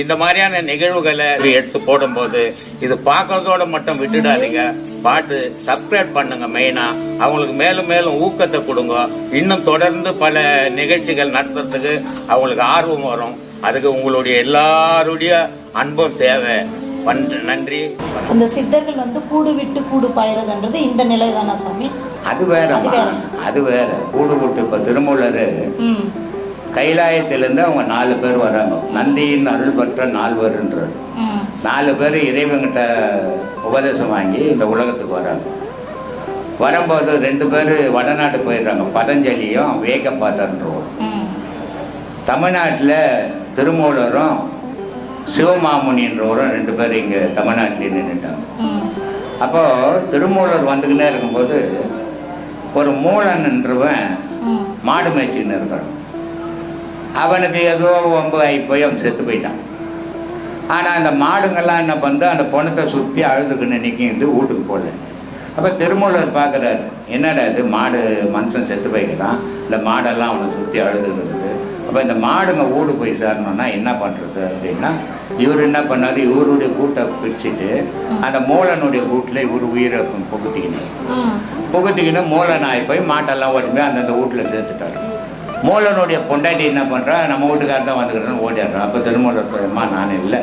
இந்த மாதிரியான நிகழ்வுகளை எடுத்து போடும்போது இது பார்க்கறதோட மட்டும் விட்டுடாதீங்க. பாட்டு சப்ஸ்கிரைப் பண்ணுங்க மெயினா அவங்களுக்கு மேலும் மேலும் ஊக்கத்தை கொடுங்க. இன்னும் தொடர்ந்து பல நிகழ்ச்சிகள் நடத்துறதுக்கு அவங்களுக்கு ஆர்வம் வரும். அதுக்கு உங்களுடைய எல்லாருடைய அன்பும் தேவை. நன்றி. அந்த சித்தர்கள் வந்து கூடு விட்டு கூடு பாயிறதுன்றது இந்த நிலை தானா சாமி? அது வேற. அது வேற. கூடு கூட்டு இப்ப திருமூலர் ம். கைலாயத்திலிருந்து அவங்க நாலு பேர் வராங்க. நந்தியின் அருள் பெற்ற நால்வர்ன்றது. நாலு பேர் இறைவன்கிட்ட உபதேசம் வாங்கி இந்த உலகத்துக்கு வராங்க. வரும்போது ரெண்டு பேர் வடநாட்டு போயிடுறாங்க. பதஞ்சலியும் வேகப்பாதன்றோம் ம். தமிழ்நாட்டில் திருமூலரும் சிவமாமுனின்றவரும் ரெண்டு பேர் இங்கே தமிழ்நாட்டிலே நின்றுட்டாங்க அப்போது திருமூலர் வந்துக்கினே இருக்கும்போது ஒரு மூலன்ன்றவன் மாடு மேய்ச்சின்னு இருக்கான். அவனுக்கு ஏதோ வம்பு ஆகி போய் அவன் செத்து போயிட்டான். ஆனால் அந்த மாடுங்கள்லாம் என்ன பண்ணுது? அந்த பொணத்தை சுற்றி அழுதுக்குன்னு நிற்கிது வீட்டுக்கு போடல அப்போ திருமூலர் பார்க்குறாரு என்னடா இது? மாடு மனுஷன் செத்து போய்க்கிறான் இந்த மாடெல்லாம் அவனை சுற்றி அழுதுன்னு அப்போ இந்த மாடுங்க வீடு போய் சேரணும்னா என்ன பண்ணுறது அப்படின்னா இவர் என்ன பண்ணார்? இவருடைய கூட்டை பிரிச்சுட்டு அந்த மூலனுடைய கூட்டில் இவர் உயிரை புகுத்திக்கினார். ம் புகுத்திக்கின்னு மூலனாய் போய் மாட்டெல்லாம் ஓட்டி போய் அந்தந்த வீட்டில் சேர்த்துட்டாரு. மூலனுடைய பொண்டாட்டி என்ன பண்ணுறா நம்ம வீட்டுக்காரர் தான் வந்துக்கிறேன்னு ஓடிடுறான் அப்போ திருமூலர் சொல்லம்மா நான் இல்லை.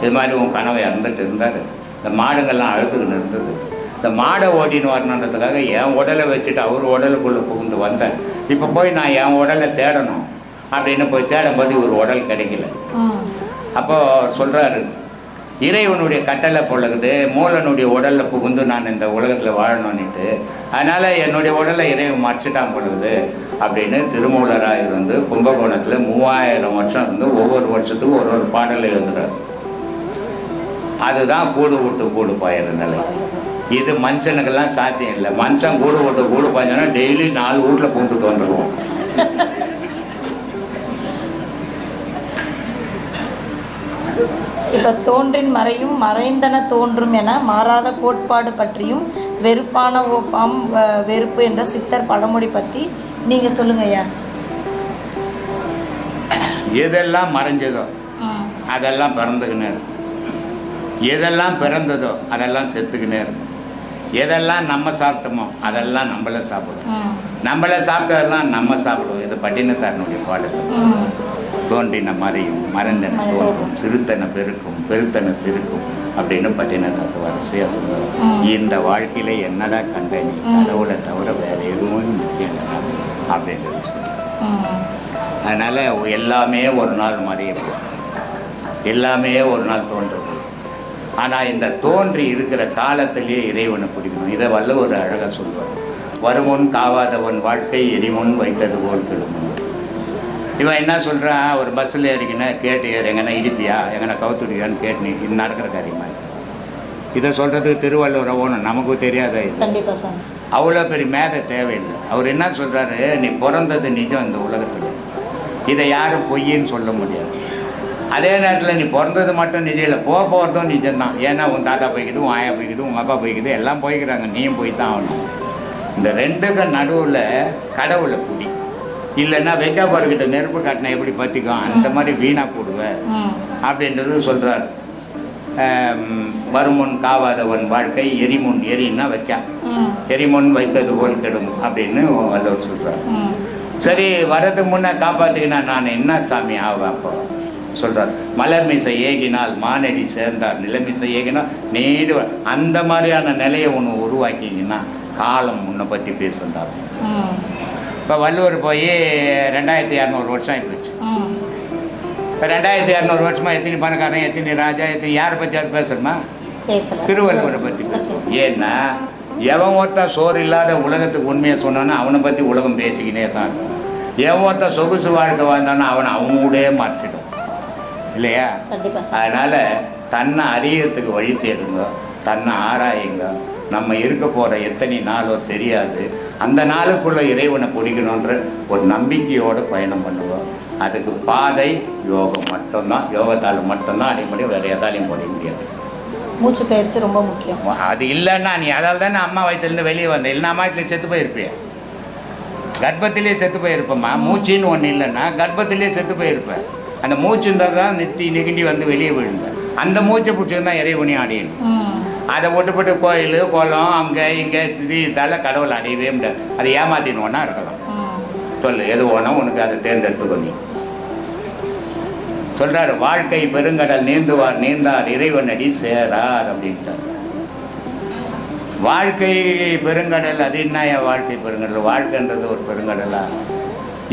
இது மாதிரி உன் கனவை இறந்துட்டு இருந்தார். இந்த மாடுங்கள்லாம் அழுதுகின்னு இருந்தது. இந்த மாடை ஓட்டின்னு வரணுன்றதுக்காக என் உடலை வச்சுட்டு அவர் உடலுக்குள்ளே புகுந்து வந்தேன் இப்போ போய் நான் என் உடலை தேடணும் அப்படின்னு போய் தேடும்போது இவர் உடல் கிடைக்கல. அப்போ சொல்றாரு இறைவனுடைய கட்டளை பொழுது மூலனுடைய உடல்ல புகுந்து நான் இந்த உலகத்துல வாழணும்னுட்டு. அதனால என்னுடைய உடலை இறைவன் மறைச்சிட்டான் பொழுது அப்படின்னு திருமூலராய் இருந்து கும்பகோணத்தில் மூவாயிரம் வருஷம் இருந்து ஒவ்வொரு வருஷத்துக்கும் ஒரு ஒரு பாடல் எழுதுறாரு. அதுதான் கூடு விட்டு கூடு பாயிற நிலை. இது மனுஷனுக்கெல்லாம் சாத்தியம் இல்லை. மனுஷன் கூடு விட்டு கூடு பாய்ஞ்சோன்னா டெய்லி நாலு வீட்டில் பூந்துட்டு வந்துடுவோம் இப்ப தோன்றின் மறையும் மறைந்தன தோன்றும் என மாறாத கோட்பாடு பற்றியும் வெறுப்பான ஓப்பாம் வெறுப்பு என்ற சித்தர் பழமொழி பற்றி நீங்க சொல்லுங்க ஐயா. எதெல்லாம் மறைஞ்சதோ அதெல்லாம் பிறந்துக்கினே இருக்கும். எதெல்லாம் பிறந்ததோ அதெல்லாம் செத்துக்கினே இருக்கும். எதெல்லாம் நம்ம சாப்பிட்டோமோ அதெல்லாம் நம்மள சாப்பிடும். ம் நம்மள சாப்பிட்டதெல்லாம் நம்ம சாப்பிடுவோம் இது பட்டினத்தாரனுடைய பாடல். தோன்றின மறையும் மறைந்தன தோன்றும் சிறுத்தன பெருக்கும் பெருத்தன சிறுக்கும் அப்படின்னு பட்டினத்தாத்து வரிசையா சொல்லுவார். ம். இந்த வாழ்க்கையில என்னடா கண்ட நீ? கடவுளை தவிர வேற எதுவும் நிச்சயம் அப்படின்றது அதனால் எல்லாமே ஒரு நாள் மறைய எல்லாமே ஒரு நாள் தோன்றும். ஆனால் இந்த தோன்றி இருக்கிற காலத்திலேயே இறைவனை பிடிக்கணும். இதை வள்ளுவர் அழகாக சொல்வார் வருமுன் காவாதவன் வாழ்க்கை எரிமுன் வைத்தது போல் கெடுமுன் இவன் என்ன சொல்கிறான் ஒரு பஸ்ஸில் ஏறிக்கினா கேட்டு ஏறு. எங்கன்னா இடிப்பியா? எங்கன்னா கவுத்துடியான்னு கேட்டு நீ இது நடக்கிற காரியமாக இதை சொல்கிறது திருவள்ளுவர் ஓணும். நமக்கும் தெரியாத இது? கண்டிப்பாக சார் அவ்வளோ பெரிய மேதை தேவையில்லை. அவர் என்ன சொல்கிறாரு நீ பிறந்தது நிஜம் இந்த உலகத்தில். இதை யாரும் பொய்ன்னு சொல்ல முடியாது. அதே நேரத்தில் நீ பிறந்தது மட்டும் நிஜம் இல்லை போக போகிறதும் நிஜம்தான். ஏன்னா உன் தாத்தா போய்க்குது உன் ஆயா போய்க்குது உங்கள் அப்பா போய்க்குது எல்லாம் போய்க்கிறாங்க. நீயும் போய் தான் ஆகணும். இந்த ரெண்டுக்கு நடுவில் கடவுளை பிடி இல்லைன்னா வெக்காப்பாருக்கிட்ட நெருப்பு காட்டினா எப்படி பற்றிக்கும் அந்த மாதிரி வீணாக போடுவேன் அப்படின்றது சொல்கிறார் வருமுன் காவாதவன் வாழ்க்கை எரிமுன் எரின்னா வைக்கா ம். எரிமுன் வைத்தது போல் கெடும் அப்படின்னு வள்ளுவர் சொல்கிறார் சரி வர்றதுக்கு முன்னே காப்பாற்றிக்கினா நான் என்ன சாமி ஆவேன் அப்போ சொல்கிறார் மலர் மிசை ஏகினால் மானடி சேர்ந்தார். நிலமிசை ஏகினால் நீடு அந்த மாதிரியான நிலையை ஒன்று உருவாக்கிங்கன்னா காலம் முன்னை பற்றி பேசுண்டார் ம். இப்போ வள்ளுவர் போய் ரெண்டாயிரத்தி இரநூறு வருஷம் ஆகிப்போச்சு இப்போ ரெண்டாயிரத்தி இரநூறு வருஷமா எத்தனை பணக்காரன் எத்தனை ராஜா எத்தனை யாரை பற்றி அது பேசுகிறோமா திருவள்ளுவரை பற்றி ஏன்னா எவன் ஒருத்தன் சோறு இல்லாத உலகத்துக்கு உண்மையை சொன்னானோ அவனை பற்றி உலகம் பேசிக்கினே தான் இருக்கும். எவன் ஒருத்தன் சொகுசு வாழ்க்கை வாழ்ந்தானோ அவனை அவன் கூடயே மறைச்சிடும். இல்லையா? அதனால் தன்னை அறியறதுக்கு வழி தேடுங்க தன்னை ஆராயுங்க. நம்ம இருக்க போகிற எத்தனை நாளோ தெரியாது. அந்த நாளுக்குள்ள இறைவனை பிடிக்கணுன்ற ஒரு நம்பிக்கையோடு பயணம் பண்ணுவோம் அதுக்கு பாதை யோகம் மட்டும்தான். யோகத்தால் மட்டும்தான் முடியும் வேறு எதாலையும் முடிய முடியாது. மூச்சு பயிற்சி ரொம்ப முக்கியம். அது இல்லைன்னா நீ அதால் தானே அம்மா வயிற்றுலேருந்து வெளியே வந்த இல்லைன்னா அம்மா வயிற்றுல செத்து போயிருப்பிய. கர்ப்பத்திலே செத்து போயிருப்பம்மா. மூச்சுன்னு ஒன்று இல்லைன்னா கர்ப்பத்திலே செத்து போயிருப்பேன் அந்த மூச்சு இருந்தால் தான் நிறுத்தி நெகிண்டி வந்து வெளியே விழுந்த. அந்த மூச்சை பிடிச்சிருந்தா இறைவனி அடையணும். அதை விட்டுப்பட்டு கோயில் குளம் அங்கே இங்கே இதால கடவுள் அடையவே முடியாது. அதை ஏமாத்தின்னு ஒன்றா இருக்கலாம் சொல்லு எது வேணும் உனக்கு அதை தேர்ந்தெடுத்துக்கோ நீ. சொல்றாரு வாழ்க்கை பெருங்கடல் நீந்துவார் நீந்தார் இறைவனடி சேரார் அப்படின்ட்டார். வாழ்க்கை பெருங்கடல் அது என்ன என் வாழ்க்கை பெருங்கடல்? வாழ்க்கைன்றது ஒரு பெருங்கடலா?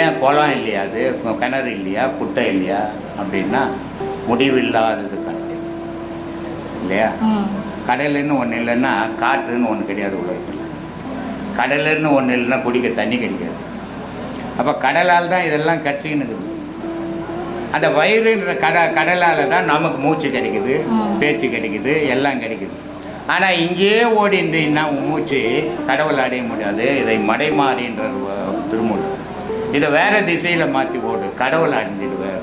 ஏன் குளம் இல்லையா அது? கிணறு இல்லையா? குட்டை இல்லையா? அப்படின்னா முடிவில்லாதது கடல். இல்லையா? கடலுன்னு ஒன்று இல்லைன்னா காற்றுன்னு ஒன்று கிடையாது உலகத்தில். கடலுன்னு ஒன்று இல்லைன்னா குடிக்க தண்ணி கிடைக்காது. அப்போ கடலால் தான் இதெல்லாம் கட்சின்னு இருக்குது. அந்த வயிறுன்ற கட கடலால் தான் நமக்கு மூச்சு கிடைக்குது. பேச்சு கிடைக்குது எல்லாம் கிடைக்குது. ஆனால் இங்கேயே ஓடி இருந்தீங்கன்னா மூச்சு கடவுள் அடைய முடியாது. இதை மடைமாறின்ற திருமூலர். இதை வேற திசையில் மாற்றி போடு கடவுள் அடைஞ்சிடுவேன்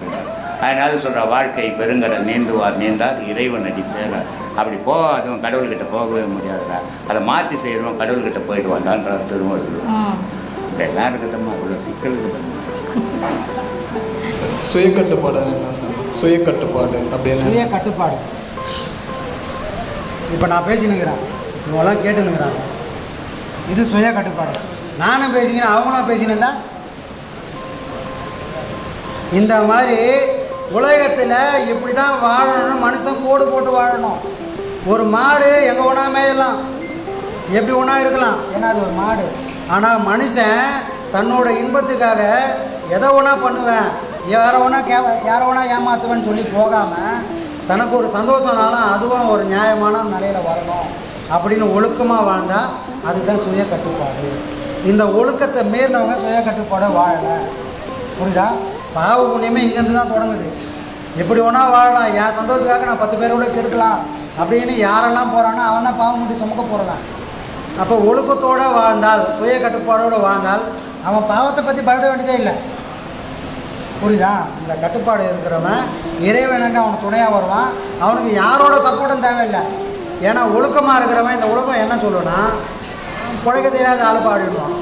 அதனால சொல்கிற வாழ்க்கை பெருங்கடல் நீந்துவார் நீந்தார் இறைவன் அடி சேரார். அப்படி போ அதுவும் கடவுள்கிட்ட போகவே முடியாதுடா. அதை மாற்றி செய்கிறோம் கடவுள்கிட்ட திருமூலர். ம். இதெல்லாம் இருக்குதம்மா இவ்வளோ சிக்கல் இருக்குதம்மா சுய கட்டுப்பாடு என்ன சார்? சுய கட்டுப்பாடு அப்படின்னு சுய கட்டுப்பாடு இப்போ நான் பேசினுக்கிறேன். இவங்களாம் கேட்டுனுங்கிறாங்க இது சுய கட்டுப்பாடு நானும் பேசிக்கிறேன் அவங்களும் பேசினா இந்த மாதிரி உலகத்தில் இப்படி தான் வாழணும் மனுஷன் கோடு போட்டு வாழணும். ஒரு மாடு எங்கே ஒன்றா மேயலாம்? எப்படி ஒன்றா இருக்கலாம்? ஏன்னா அது ஒரு மாடு. ஆனால் மனுஷன் தன்னோட இன்பத்துக்காக எதை ஒன்றா பண்ணுவேன். யாரை ஒன்றா கே யாரை ஒன்றா ஏமாத்துவேன்னு சொல்லி போகாமல் தனக்கு ஒரு சந்தோஷம்னாலும் அதுவும் ஒரு நியாயமான நிலையில் வரணும் அப்படின்னு ஒழுக்கமாக வாழ்ந்தால் அதுதான் சுய கட்டுப்பாடு. இந்த ஒழுக்கத்தை மீறினவங்க சுய கட்டுப்பாடை வாழலை. புரியுதா? பாவ புண்ணியமே இங்கேருந்து தான் தொடங்குது. எப்படி வேணா வாழலாம். என் சந்தோஷத்துக்காக நான் பத்து பேரோட கெடுக்கலாம் அப்படின்னு யாரெல்லாம் போகிறானோ அவன் தான் பாவம் முட்டி சுமக்க போகிறான் அப்போ ஒழுக்கத்தோடு வாழ்ந்தால் சுய கட்டுப்பாடோடு வாழ்ந்தால் அவன் பாவத்தை பற்றி பயப்பட வேண்டியதே இல்லை. புரியுதா? இந்த கட்டுப்பாடு இருக்கிறவன் இறைவனுக்கு அவனுக்கு துணையாக வருவான். அவனுக்கு யாரோட சப்போர்ட்டும் தேவையில்லை. ஏன்னா ஒழுக்கமாக இருக்கிறவன் இந்த ஒழுக்கம் என்ன சொல்லுன்னா பிழைக்க தெரியாத ஆள் பாடிடுவான்.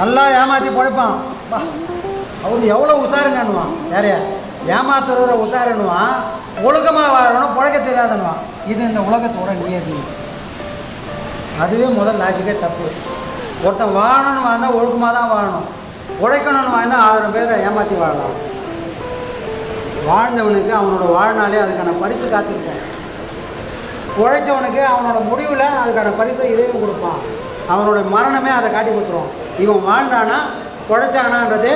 நல்லா ஏமாற்றி பிழைப்பான். பா அவர் எவ்வளோ உஷாருங்கன்னுவான் யாரையா ஏமாத்துறதுல உஷாருன்னுவான் ஒழுக்கமாக வாழணும் பிழைக்க தெரியாதுன்னுவான். இது இந்த உலகத்தோட நியதி. அதுவே முதல் லாஜிக்கே தப்பு. ஒருத்தன் வாழணும்னு வாழ்ந்தால் ஒழுக்கமாக தான் வாழணும். உழைக்கணும்னு வாழ்ந்தால் ஆயிரம் பேரை ஏமாற்றி வாழலாம். வாழ்ந்தவனுக்கு அவனோட வாழ்நாளே அதுக்கான பரிசு காத்திருப்பான் உழைச்சவனுக்கு அவனோட முடிவில் அதுக்கான பரிசை இறைவன் கொடுப்பான். அவனோட மரணமே அதை காட்டி கொடுத்துரும். இவன் வாழ்ந்தானா உழைச்சானான்றது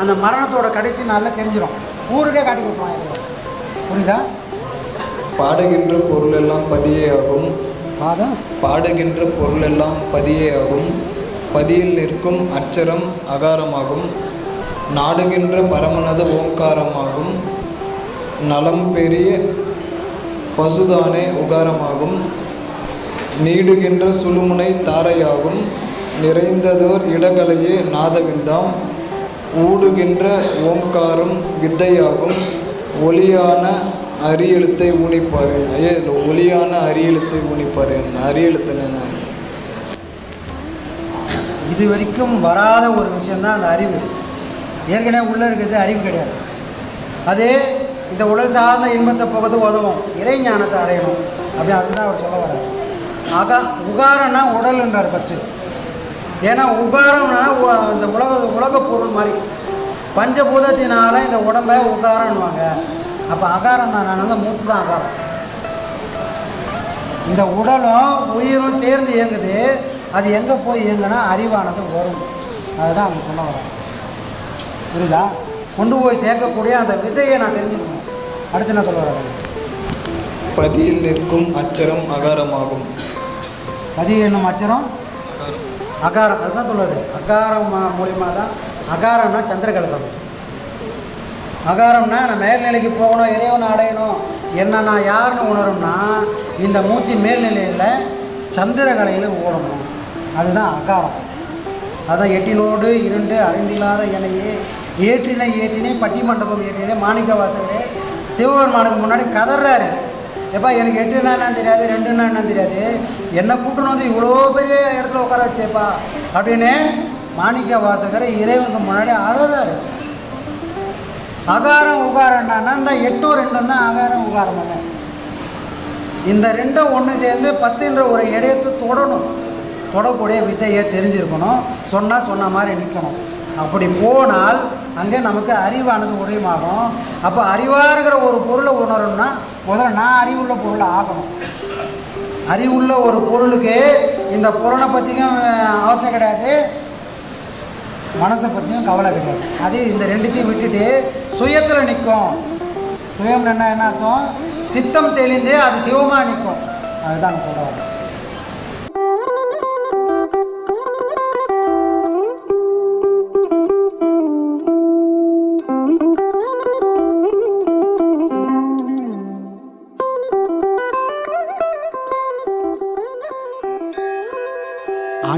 அந்த மரணத்தோட கடைசி நாளில் தெரிஞ்சிடும் ஊருக்கே காட்டி கொடுப்பான் புரியுதா? பாடுகின்ற பொருள் எல்லாம் பதியே ஆகும் பாதம்? பாடுகின்ற பொருள் எல்லாம் பதியே ஆகும் பதியில் நிற்கும் அச்சரம் அகாரமாகும். நாடுகின்ற பரமனது ஓங்காரமாகும். நலம் பெரிய பசுதானே உகாரமாகும். நீடுகின்ற சுழுமுனை தாரையாகும். நிறைந்ததோர் இடகலையே நாதவிந்தாம். ஊடுகின்ற ஓங்காரம் வித்தையாகும். ஒளியான அரியெழுத்தை ஊனிப்பாரேன். ஐயா இதில் ஒளியான அரியெழுத்தை ஊனிப்பாரேன். அரியெழுத்துன்னு என்ன இது வரைக்கும் வராத ஒரு விஷயந்தான் அந்த அறிவு. ஏற்கனவே உள்ளே இருக்கிறது அறிவு கிடையாது. அது இந்த உடல் சார்ந்த இன்பத்தை போகிறது உதவும். இறை ஞானத்தை அடையணும். அப்படி அதுதான் அவர் சொல்ல வர்றார். அகா உகாரம்னா உடல்ன்றார் ஃபஸ்ட்டு ஏன்னா உகாரம்னா உ- இந்த உலக உலக பொருள் மாதிரி. பஞ்சபூதத்தினால இந்த உடம்பை உகாரம்னுவாங்க. அப்போ அகாரம் நான் வந்து மூச்சு தான் அகாரம். இந்த உடலும் உயிரும் சேர்ந்து இயங்குது. அது எங்கே போய் இயங்குனா அறிவானது வரும். அதுதான் அவங்க சொல்ல வரேன் புரியுதா? கொண்டு போய் சேர்க்கக்கூடிய அந்த விதையை நான் தெரிஞ்சுக்கணும். அடுத்து என்ன சொல்ல வரேன் பதியில் நிற்கும் அச்சரம் அகாரமாகும். பதி என்னும் அச்சரம்? அகாரம். அதுதான் சொல்லுது அகாரம் மூ- மூலியமா தான் அகாரம்னா சந்திரகலசம். அகாரம்னா நான் மேல்நிலைக்கு போகணும் இறைவனை அடையணும். என்ன நான் யாருன்னு உணரும்னா இந்த மூச்சு மேல்நிலையில் சந்திரகலையில் ஓடணும். அதுதான் அகாரம் அதான் எட்டினோடு இருண்டு அறிந்தில்லாத என்னையே ஏற்றினை ஏற்றினே பட்டி மண்டபம் ஏற்றினே மாணிக்க வாசகரே சிவபெருமானுக்கு முன்னாடி கதறாரு எப்பா எனக்கு எட்டுனா என்னன்னு தெரியாது ரெண்டுன்னா என்னன்னு தெரியாது. என்னை கூட்டணும் வந்து இவ்வளோ பெரிய இடத்துல உட்கார வச்சேப்பா. அப்படின்னு மாணிக்க வாசகர் இறைவனுக்கு முன்னாடி அழுதாரு. அகாரம் உகாரம் என்னன்னா இந்த எட்டும் ரெண்டும் தான் அகாரம் உகாரம் இந்த ரெண்டும் ஒன்று சேர்ந்து பத்துன்ற ஒரு இடையத்தை தொடணும். தொடக்கூடிய வித்தையை தெரிஞ்சிருக்கணும். சொன்னால் சொன்ன மாதிரி நிற்கணும் அப்படி போனால் அங்கே நமக்கு அறிவானது உதயமாகும். அப்போ அறிவாக இருக்கிற ஒரு பொருளை உணரணும்னா முதல்ல நான் அறிவுள்ள பொருளை ஆகணும். அறிவுள்ள ஒரு பொருளுக்கு இந்த பொருளை பற்றியும் அவசியம் கிடையாது. மனசை பற்றியும் கவலை கிடையாது. அது இந்த ரெண்டுத்தையும் விட்டுட்டு சுயத்தில் நிற்கும் சுயம் என்ன என்ன அர்த்தம்? சித்தம் தெளிந்து அது சிவமாக நிற்கும் அதுதான் சொல்கிறோம்